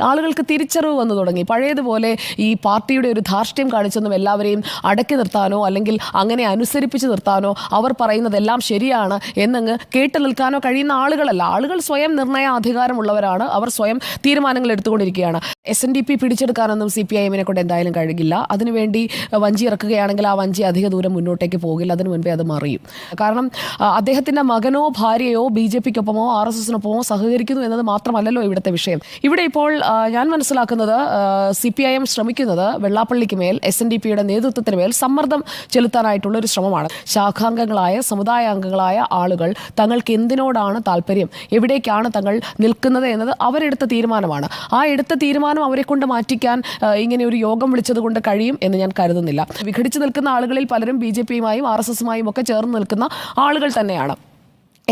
ആളുകൾക്ക് തിരിച്ചറിവ് വന്നു തുടങ്ങി. പഴയതുപോലെ ഈ പാർട്ടിയുടെ ഒരു ധാർഷ്ട്യം കാണിച്ചൊന്നും എല്ലാവരെയും അടക്കി നിർത്താനോ അല്ലെങ്കിൽ അങ്ങനെ അനുസരിപ്പിച്ച് നിർത്താനോ അവർ പറയുന്നതെല്ലാം ശരിയാണ് എന്നങ്ങ് കേട്ടു നിൽക്കാനോ കഴിയുന്ന ആളുകളല്ല. ആളുകൾ സ്വയം നിർണയ അധികാരമുള്ളവരാണ് അവർ സ്വയം തീരുമാനങ്ങൾ എടുത്തുകൊണ്ടിരിക്കുകയാണ്. എസ് എൻ ഡി പി പിടിച്ചെടുക്കാനൊന്നും സി പി ഐ എമ്മിനെ കൊണ്ട് എന്തായാലും കഴിയില്ല അതിനുവേണ്ടി വഞ്ചി ഇറക്കുകയാണെങ്കിൽ ആ വഞ്ചി അധിക ദൂരം മുന്നോട്ടേക്ക് പോകില്ല. അതിനു മുൻപേ അത് മറിയും. കാരണം അദ്ദേഹത്തിന്റെ മകനോ ഭാര്യയോ ബി ജെ പിക്കൊപ്പമോ ആർ എസ് എസിനൊപ്പമോ സഹകരിക്കുന്നു എന്നത് മാത്രമല്ലല്ലോ ഇവിടുത്തെ വിഷയം. ഇവിടെ ഇപ്പോൾ ഞാൻ മനസ്സിലാക്കുന്നത് സി പി ഐ എം ശ്രമിക്കുന്നത് വെള്ളാപ്പള്ളിക്ക് മേൽ എസ് എൻ ഡി പിയുടെ നേതൃത്വത്തിന് മേൽ സമ്മർദ്ദം ചെലുത്താനായിട്ടുള്ള ഒരു ശ്രമമാണ്. ശാഖാംഗങ്ങളായ സമുദായ അംഗങ്ങളായ ആളുകൾ തങ്ങൾക്ക് എന്തിനോടാണ് താല്പര്യം? എവിടേക്കാണ് തങ്ങൾ നിൽക്കുന്നത് എന്നത് അവരെടുത്ത തീരുമാനമാണ്. ആ എടുത്ത തീരുമാനം അവരെ കൊണ്ട് മാറ്റിക്കാൻ ഇങ്ങനെ ഒരു യോഗം വിളിച്ചത് കൊണ്ട് കഴിയും എന്ന് ഞാൻ കരുതുന്നില്ല. വിഘടിച്ച് നിൽക്കുന്ന ആളുകളിൽ പലരും ബി ജെ പിയുമായും ആർ എസ് എസുമായും ഒക്കെ ചേർന്ന് നിൽക്കുന്ന ആളുകൾ തന്നെയാണ്.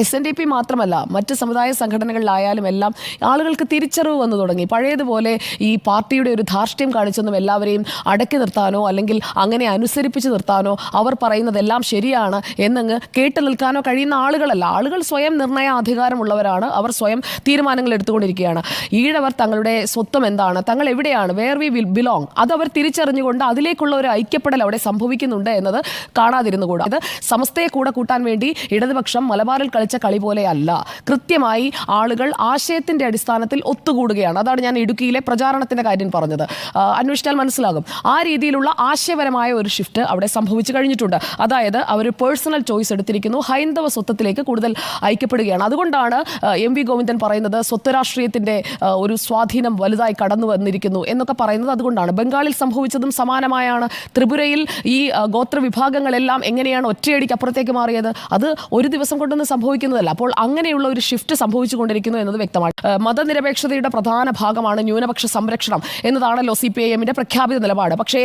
എസ് എൻ ഡി പി മാത്രമല്ല മറ്റ് സമുദായ സംഘടനകളിലായാലും എല്ലാം ആളുകൾക്ക് തിരിച്ചറിവ് വന്നു തുടങ്ങി. പഴയതുപോലെ ഈ പാർട്ടിയുടെ ഒരു ധാർഷ്ട്യം കാണിച്ചൊന്നും എല്ലാവരെയും അടക്കി നിർത്താനോ അല്ലെങ്കിൽ അങ്ങനെ അനുസരിപ്പിച്ച് നിർത്താനോ അവർ പറയുന്നതെല്ലാം ശരിയാണ് എന്നങ്ങ് കേട്ടു നിൽക്കാനോ കഴിയുന്ന ആളുകളല്ല. ആളുകൾ സ്വയം നിർണയ അധികാരമുള്ളവരാണ് അവർ സ്വയം തീരുമാനങ്ങൾ എടുത്തുകൊണ്ടിരിക്കുകയാണ്. ഈഴവർ തങ്ങളുടെ സ്വത്വം എന്താണ്? തങ്ങൾ എവിടെയാണ്? വേർ വി വിൽ ബിലോങ് അത് അവർ തിരിച്ചറിഞ്ഞുകൊണ്ട് അതിലേക്കുള്ള ഒരു ഐക്യപ്പെടൽ അവിടെ സംഭവിക്കുന്നുണ്ട് എന്നത് കാണാതിരുന്നുകൂടാ. ഇത് സമസ്തയെ കൂടെ കൂട്ടാൻ വേണ്ടി ഇടതുപക്ഷം മലബാറിൽ കളിച്ച കളി പോലെയല്ല. കൃത്യമായി ആളുകൾ ആശയത്തിന്റെ അടിസ്ഥാനത്തിൽ ഒത്തുകൂടുകയാണ്. അതാണ് ഞാൻ ഇടുക്കിയിലെ പ്രചാരണത്തിന്റെ കാര്യം പറഞ്ഞത്. അന്വേഷിച്ചാൽ മനസ്സിലാകും. ആ രീതിയിലുള്ള ആശയപരമായ ഒരു ഷിഫ്റ്റ് അവിടെ സംഭവിച്ചു കഴിഞ്ഞിട്ടുണ്ട്. അതായത് അവർ പേഴ്സണൽ ചോയ്സ് എടുത്തിരിക്കുന്നു. ഹൈന്ദവ സ്വത്വത്തിലേക്ക് കൂടുതൽ ഐക്യപ്പെടുകയാണ്. അതുകൊണ്ടാണ് എം വി ഗോവിന്ദൻ പറയുന്നത് സ്വത്ത് രാഷ്ട്രീയത്തിന്റെ ഒരു സ്വാധീനം വലുതായി കടന്നു വന്നിരിക്കുന്നു എന്നൊക്കെ പറയുന്നത് അതുകൊണ്ടാണ്. ബംഗാളിൽ സംഭവിച്ചതും സമാനമായാണ്. ത്രിപുരയിൽ ഈ ഗോത്രവിഭാഗങ്ങളെല്ലാം ഗോത്ര വിഭാഗങ്ങളെല്ലാം എങ്ങനെയാണ് ഒറ്റയടിക്ക് അപ്പുറത്തേക്ക് മാറിയത്? അത് ഒരു ദിവസം കൊണ്ടൊന്നും സംഭവിക്കുന്നതല്ല. അപ്പോൾ അങ്ങനെയുള്ള ഒരു ഷിഫ്റ്റ് സംഭവിച്ചുകൊണ്ടിരിക്കുന്നു എന്നത് വ്യക്തമാണ്. മതനിരപേക്ഷതയുടെ പ്രധാന ഭാഗമാണ് ന്യൂനപക്ഷ സംരക്ഷണം എന്നതാണല്ലോ സി പി ഐ എമ്മിന്റെ പ്രഖ്യാപിത നിലപാട്. പക്ഷേ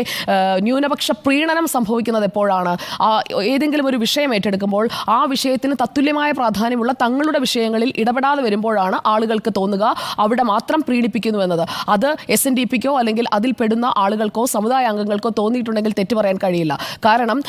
ന്യൂനപക്ഷ പ്രീണനം സംഭവിക്കുന്നത് എപ്പോഴാണ്? ഏതെങ്കിലും ഒരു വിഷയം ഏറ്റെടുക്കുമ്പോൾ ആ വിഷയത്തിന് തത്തുല്യമായ പ്രാധാന്യമുള്ള തങ്ങളുടെ വിഷയങ്ങളിൽ ഇടപെടാതെ വരുമ്പോഴാണ് ആളുകൾക്ക് തോന്നുക അവിടെ മാത്രം പ്രീണിപ്പിക്കുന്നു എന്നത്. അത് എസ് എൻ ഡി പിക്കോ അല്ലെങ്കിൽ അതിൽ പെടുന്ന ആളുകൾക്കോ സമുദായ അംഗങ്ങൾക്കോ തോന്നിയിട്ടുണ്ടെങ്കിൽ തെറ്റ് പറയാൻ കഴിയില്ല. കാരണം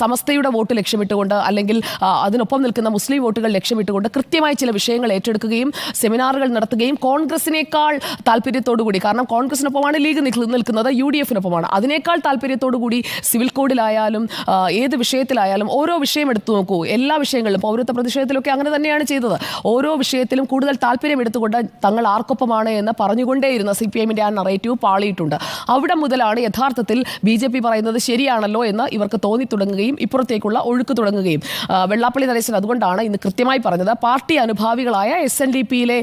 സമസ്തയുടെ വോട്ട് ലക്ഷ്യമിട്ടുകൊണ്ട് അല്ലെങ്കിൽ അതിനൊപ്പം നിൽക്കുന്ന മുസ്ലിം വോട്ടുകൾ ലക്ഷ്യമിട്ടുകൊണ്ട് കൃത്യമായി ചില വിഷയങ്ങൾ ഏറ്റെടുക്കുകയും സെമിനാറുകൾ നടത്തുകയും കോൺഗ്രസിനേക്കാൾ താല്പര്യത്തോടുകൂടി കാരണം കോൺഗ്രസിനൊപ്പമാണ് ലീഗ് നിൽക്ക- നിൽക്കുന്നത് യു ഡി എഫിനൊപ്പമാണ് അതിനേക്കാൾ താല്പര്യത്തോടുകൂടി സിവിൽ കോഡിലായാലും ഏത് വിഷയത്തിലായാലും ഓരോ വിഷയം എടുത്തു നോക്കൂ. എല്ലാ വിഷയങ്ങളിലും പൗരത്വ പ്രതിഷേധത്തിലൊക്കെ അങ്ങനെ തന്നെയാണ് ചെയ്തത്. ഓരോ വിഷയത്തിലും കൂടുതൽ താല്പര്യം എടുത്തുകൊണ്ട് തങ്ങൾ ആർക്കൊപ്പമാണ് എന്ന് പറഞ്ഞുകൊണ്ടേയിരുന്ന സി പി എമ്മിന്റെ ആ നറേറ്റീവ് പാളിയിട്ടുണ്ട്. അവിടെ മുതലാണ് യഥാർത്ഥത്തിൽ ബി ജെ പി പറയുന്നത് ശരിയാണല്ലോ എന്ന് ഇവർക്ക് തോന്നി തുടങ്ങുകയും ഇപ്പുറത്തേക്കുള്ള ഒഴുക്ക് തുടങ്ങുകയും വെള്ളാപ്പള്ളി നരേശൻ അതുകൊണ്ടാണ് ഇന്ന് കൃത്യമായി പറഞ്ഞത്. പാർട്ടി അനുഭാവികളായ എസ് എൻ ഡി പിയിലെ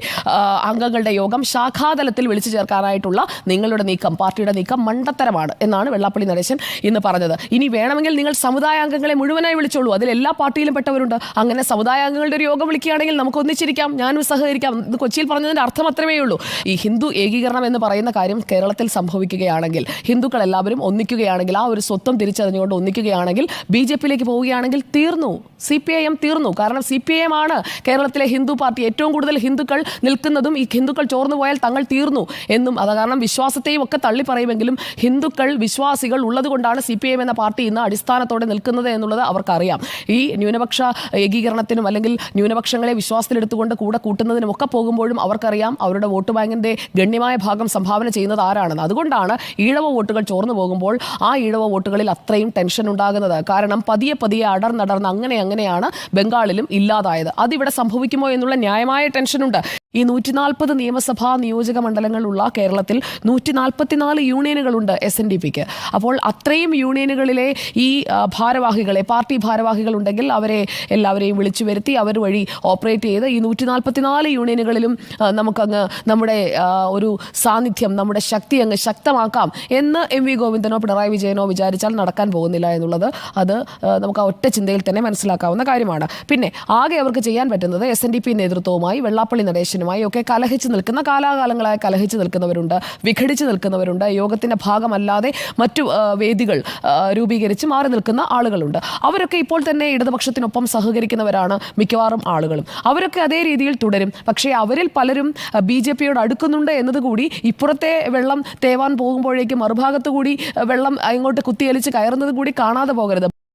അംഗങ്ങളുടെ യോഗം ശാഖാതലത്തിൽ വിളിച്ചു ചേർക്കാനായിട്ടുള്ള നിങ്ങളുടെ നീക്കം പാർട്ടിയുടെ നീക്കം മണ്ടത്തരമാണ് എന്നാണ് വെള്ളാപ്പള്ളി നരേശൻ ഇന്ന് പറഞ്ഞത്. ഇനി വേണമെങ്കിൽ നിങ്ങൾ സമുദായ അംഗങ്ങളെ മുഴുവനായി വിളിച്ചോളൂ. അതിൽ എല്ലാ പാർട്ടിയിലും പെട്ടവരുണ്ട്. അങ്ങനെ സമുദായ അംഗങ്ങളുടെ ഒരു യോഗം വിളിക്കുകയാണെങ്കിൽ നമുക്ക് ഒന്നിച്ചിരിക്കാം. ഞാനും സഹകരിക്കാം. ഇത് കൊച്ചിയിൽ പറഞ്ഞതിന്റെ അർത്ഥം അത്രമേ ഉള്ളൂ. ഈ ഹിന്ദു ഏകീകരണം എന്ന് പറയുന്ന കാര്യം കേരളത്തിൽ സംഭവിക്കുകയാണെങ്കിൽ ഹിന്ദുക്കൾ എല്ലാവരും ഒന്നിക്കുകയാണെങ്കിൽ ആ ഒരു സ്വത്വം തിരിച്ചറിഞ്ഞുകൊണ്ട് ഒന്നിക്കുകയാണെങ്കിൽ ബി ജെ പിയിലേക്ക് പോവുകയാണെങ്കിൽ തീർന്നു. സി പി ഐ എം തീർന്നു. കാരണം സി പി ഐ ആണ് കേരളത്തിലെ ഹിന്ദു പാർട്ടി ഏറ്റവും കൂടുതൽ ഹിന്ദുക്കൾ നിൽക്കുന്നതും ഈ ഹിന്ദുക്കൾ ചോർന്നു പോയാൽ തങ്ങൾ തീർന്നു എന്നും അത് കാരണം വിശ്വാസത്തെയും ഒക്കെ തള്ളി പറയുമെങ്കിലും ഹിന്ദുക്കൾ വിശ്വാസികൾ ഉള്ളതുകൊണ്ടാണ് സി പി എം എന്ന പാർട്ടി ഇന്ന് അടിസ്ഥാനത്തോടെ നിൽക്കുന്നത് എന്നുള്ളത് അവർക്കറിയാം. ഈ ന്യൂനപക്ഷ ഏകീകരണത്തിനും അല്ലെങ്കിൽ ന്യൂനപക്ഷങ്ങളെ വിശ്വാസത്തിലെടുത്തുകൊണ്ട് കൂടെ കൂട്ടുന്നതിനും ഒക്കെ പോകുമ്പോഴും അവർക്കറിയാം അവരുടെ വോട്ട് ബാങ്കിന്റെ ഗണ്യമായ ഭാഗം സംഭാവന ചെയ്യുന്നത് ആരാണെന്ന്. അതുകൊണ്ടാണ് ഈഴവ വോട്ടുകൾ ചോർന്നു പോകുമ്പോൾ ആ ഈഴവ വോട്ടുകളിൽ അത്രയും ടെൻഷൻ ഉണ്ടാകുന്നത്. കാരണം പതിയെ പതിയെ അടർന്നടർന്ന് അങ്ങനെ അങ്ങനെയാണ് ബംഗാളിലും ഇല്ലാതായത് അതിവിടെ സംഭവിക്കുമോ എന്നുള്ള ന്യായമായ ടെൻഷനുണ്ട്. ഈ നൂറ്റി നാൽപ്പത് നിയമസഭാ നിയോജക മണ്ഡലങ്ങളുള്ള കേരളത്തിൽ നൂറ്റി നാൽപ്പത്തിനാല് യൂണിയനുകളുണ്ട് എസ് എൻ ഡി പിക്ക് അപ്പോൾ അത്രയും യൂണിയനുകളിലെ ഈ ഭാരവാഹികളെ പാർട്ടി ഭാരവാഹികളുണ്ടെങ്കിൽ അവരെ എല്ലാവരെയും വിളിച്ചു വരുത്തി അവർ വഴി ഓപ്പറേറ്റ് ചെയ്ത് ഈ നൂറ്റി നാൽപ്പത്തിനാല് യൂണിയനുകളിലും നമുക്കങ്ങ് നമ്മുടെ ഒരു സാന്നിധ്യം നമ്മുടെ ശക്തി അങ്ങ് ശക്തമാക്കാം എന്ന് എം വി ഗോവിന്ദനോ പിണറായി വിജയനോ വിചാരിച്ചാൽ നടക്കാൻ പോകുന്നില്ല എന്നുള്ളത് അത് നമുക്ക് ആ ഒറ്റ ചിന്തയിൽ തന്നെ മനസ്സിലാക്കാവുന്ന കാര്യമാണ്. പിന്നെ ആകെ അവർക്ക് ചെയ്യാൻ പറ്റുന്നത് എസ് എൻ ഡി പി നേതൃത്വവുമായി വെള്ളാപ്പള്ളി നടേശനുമായി ഒക്കെ കലഹിച്ച് നിൽക്കുന്ന കാലാകാലങ്ങളായി കലഹിച്ച് നിൽക്കുന്നവരുണ്ട് വിഘടിച്ച് നിൽക്കുന്നവരുണ്ട്. യോഗത്തിന്റെ ഭാഗമല്ലാതെ മറ്റു വേദികൾ രൂപീകരിച്ച് മാറി നിൽക്കുന്ന ആളുകളുണ്ട്. അവരൊക്കെ ഇപ്പോൾ തന്നെ ഇടതുപക്ഷത്തിനൊപ്പം സഹകരിക്കുന്നവരാണ് മിക്കവാറും ആളുകളും. അവരൊക്കെ അതേ രീതിയിൽ തുടരും. പക്ഷേ അവരിൽ പലരും ബി ജെ പിയോട് അടുക്കുന്നുണ്ട് എന്നതുകൂടി ഇപ്പുറത്തെ വെള്ളം തേവാൻ പോകുമ്പോഴേക്കും മറുഭാഗത്തുകൂടി വെള്ളം അങ്ങോട്ട് കുത്തിയലിച്ച് കയറുന്നത് കൂടി കാണാതെ പോകരുത്.